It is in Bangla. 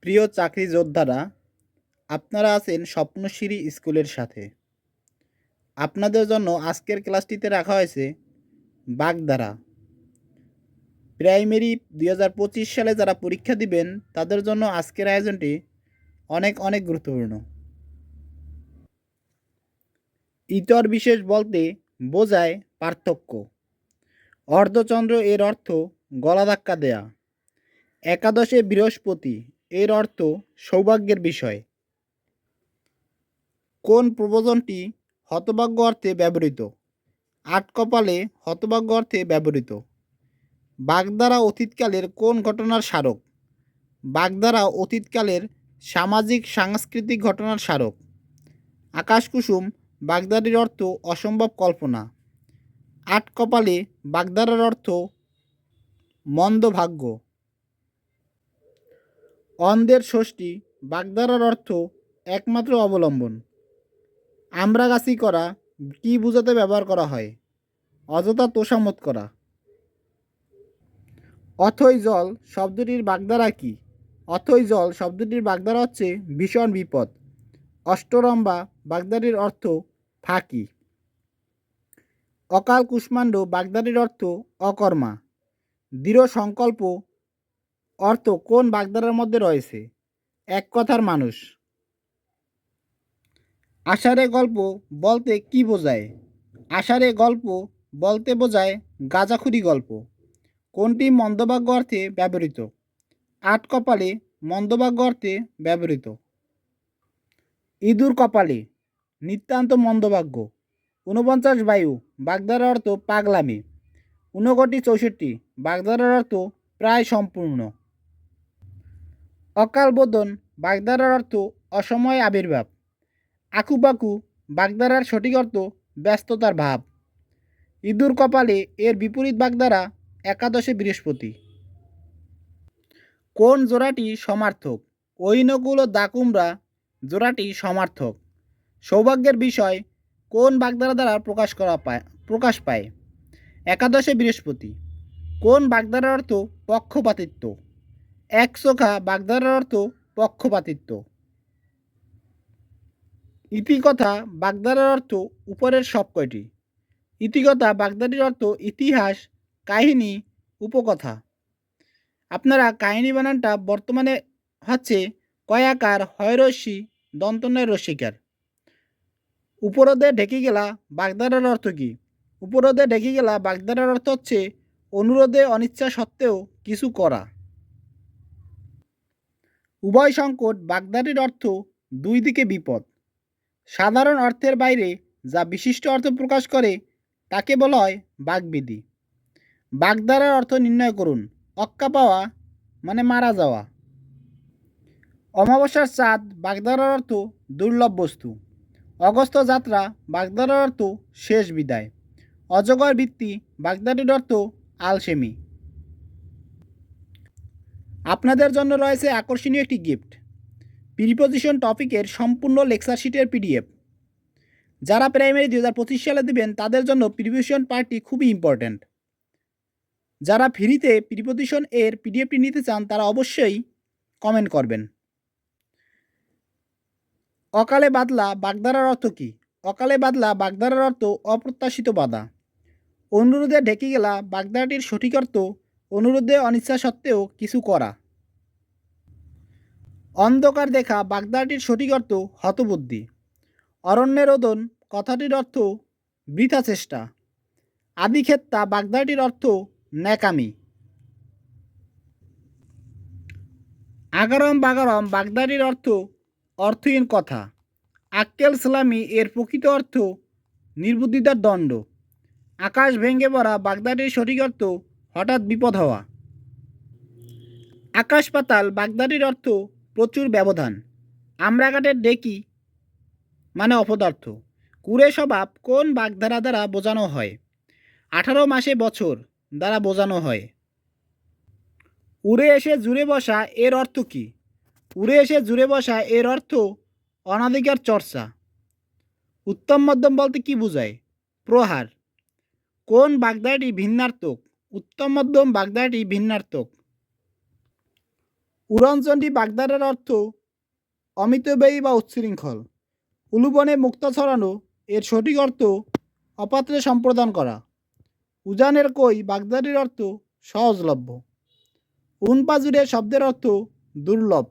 প্রিয় চাকরি যোদ্ধারা, আপনারা আছেন স্বপ্নশ্রী স্কুলের সাথে। আপনাদের জন্য আজকের ক্লাসটিতে রাখা হয়েছে বাগধারা প্রাইমারি দুই হাজার পঁচিশ সালে যারা পরীক্ষা দিবেন, তাদের জন্য আজকের আয়োজনটি অনেক অনেক গুরুত্বপূর্ণ। ইতর বিশেষ বলতে বোঝায় পার্থক্য। অর্ধচন্দ্র এর অর্থ গলা ধাক্কা দেয়া। একাদশে বৃহস্পতি এর অর্থ সৌভাগ্যের বিষয়। কোন প্রবোজনটি হতভাগ্য অর্থে ব্যবহৃত? আট কপালে হতভাগ্য অর্থে ব্যবহৃত। বাগদারা অতীতকালের কোন ঘটনার স্মারক? বাগদারা অতীতকালের সামাজিক সাংস্কৃতিক ঘটনার স্মারক। আকাশকুসুম বাগদারির অর্থ অসম্ভব কল্পনা। আট কপালে বাগদারার অর্থ মন্দ ভাগ্য। অন্ধের ষষ্ঠী বাগদারার অর্থ একমাত্র অবলম্বন। আমরাগাছি করা কি বুঝাতে ব্যবহার করা হয়? অযথা তোষামত করা। অথই জল শব্দটির বাগদারা কি? অথই জল শব্দটির বাগদারা হচ্ছে ভীষণ বিপদ। অষ্টরম্বা বাগদারির অর্থ ফাঁকি। অকাল কুষ্মাণ্ড বাগদারির অর্থ অকর্মা। দৃঢ় সংকল্প অর্থ কোন বাগদারার মধ্যে রয়েছে? এক কথার মানুষ। আষাঢ়ে গল্প বলতে কি বোঝায়? আষাঢ়ে গল্প বলতে বোঝায় গাঁজাখুরি গল্প। কোনটি মন্দভাগ্য অর্থে ব্যবহৃত? আট কপালে মন্দভাগ্য অর্থে ব্যবহৃত। ইঁদুর কপালে নিতান্ত মন্দভাগ্য। ঊনপঞ্চাশ বায়ু বাগদার অর্থ পাগলামি। ঊনকোটি চৌষট্টি বাগদারার অর্থ প্রায় সম্পূর্ণ। অকাল বোধন বাগদারার অর্থ অসময় আবির্ভাব। আকুপাকু বাগদারার সঠিক অর্থ ব্যস্ততার ভাব। ইঁদুর কপালে এর বিপরীত বাগদারা একাদশে বৃহস্পতি। কোন জোড়াটি সমার্থক? ঐনকুল ও দাকুমরা জোড়াটি সমার্থক। সৌভাগ্যের বিষয়, কোন বাগদারা দ্বারা প্রকাশ করা পায় প্রকাশ পায়? একাদশে বৃহস্পতি। কোন বাগদারার অর্থ পক্ষপাতিত্ব? এক চোখা বাগধারার অর্থ পক্ষপাতিত্ব। ইতিকথা বাগধারার অর্থ উপরের সব কয়টি ইতিকথা বাগদারির অর্থ ইতিহাস, কাহিনী, উপকথা। আপনারা কাহিনী বানানটা বর্তমানে হচ্ছে কয়াকার হয়রস্যি দন্তনয় রসিকার। উপরদে ঢেকে গেলা বাগদারার অর্থ কী? উপরদে ঢেকে গেলা বাগদারার অর্থ হচ্ছে অনুরোধে অনিচ্ছা সত্ত্বেও কিছু করা। উভয় সংকট বাগদারির অর্থ দুই দিকে বিপদ। সাধারণ অর্থের বাইরে যা বিশিষ্ট অর্থ প্রকাশ করে, তাকে বলা হয় বাগবিধি। বাগদারার অর্থ নির্ণয় করুন, অক্কা পাওয়া মানে মারা যাওয়া। অমাবস্যার চাঁদ বাগদারার অর্থ দুর্লভ বস্তু। অগস্ত যাত্রা বাগদারার অর্থ শেষ বিদায়। অজগর ভিত্তি বাগদারির অর্থ আলসেমি। আপনাদের জন্য রয়েছে আকর্ষণীয় একটি গিফট প্রিপোজিশন টপিকের সম্পূর্ণ লেকচার শিটের পিডিএফ যারা প্রাইমারি দু হাজার পঁচিশ সালে দেবেন, তাদের জন্য প্রিপোজিশন পার্টটি খুবই ইম্পর্ট্যান্ট যারা ফ্রিতে প্রিপোজিশন এর পিডিএফটি নিতে চান, তারা অবশ্যই কমেন্ট করবেন। অকালে বাদলা বাগদারার অর্থ কী? অকালে বাদলা বাগদারার অর্থ অপ্রত্যাশিত বাধা। অনুরোধে ঢেকে গেলা বাগদাটির সঠিক অর্থ অনুরোধে অনিচ্ছা সত্ত্বেও কিছু করা। অন্ধকার দেখা বাগদাটির সঠিক অর্থ হতবুদ্ধি। অরণ্যের রোদন কথাটির অর্থ বৃথা চেষ্টা। আদিক্ষেত্তা বাগদাটির অর্থ ন্যাকামি। আগারম বাগারম বাগদাটির অর্থ অর্থহীন কথা। আক্কেল সালামি, এর প্রকৃত অর্থ নির্বুদ্ধিতার দণ্ড। আকাশ ভেঙে পড়া বাগদাটির সঠিক অর্থ হঠাৎ বিপদ হওয়া। আকাশ পাতাল বাগদাটির অর্থ প্রচুর ব্যবধান। আমরাঘাটের ডেকি মানে অপদার্থ। কুড়ে স্বভাব কোন বাগধারা দ্বারা বোঝানো হয়? আঠারো মাসে বছর দ্বারা বোঝানো হয়। উড়ে এসে জুড়ে বসা এর অর্থ কী? উড়ে এসে জুড়ে বসা এর অর্থ অনাধিকার চর্চা। উত্তম মধ্যম বলতে কি বোঝায়? প্রহার। কোন বাগদাটি ভিন্নার্থক? উত্তম মধ্যম বাগদাটি ভিন্নার্থক। উড়নচণ্ডী বাগদারের অর্থ অমিতব্যয়ী বা উচ্ছৃঙ্খল। উলুবনে মুক্তা ছড়ানো, এর সঠিক অর্থ অপাত্রে সম্প্রদান করা। উজানের কই বাগদারির অর্থ সহজলভ্য। উনপাজুরে শব্দের অর্থ দুর্লভ।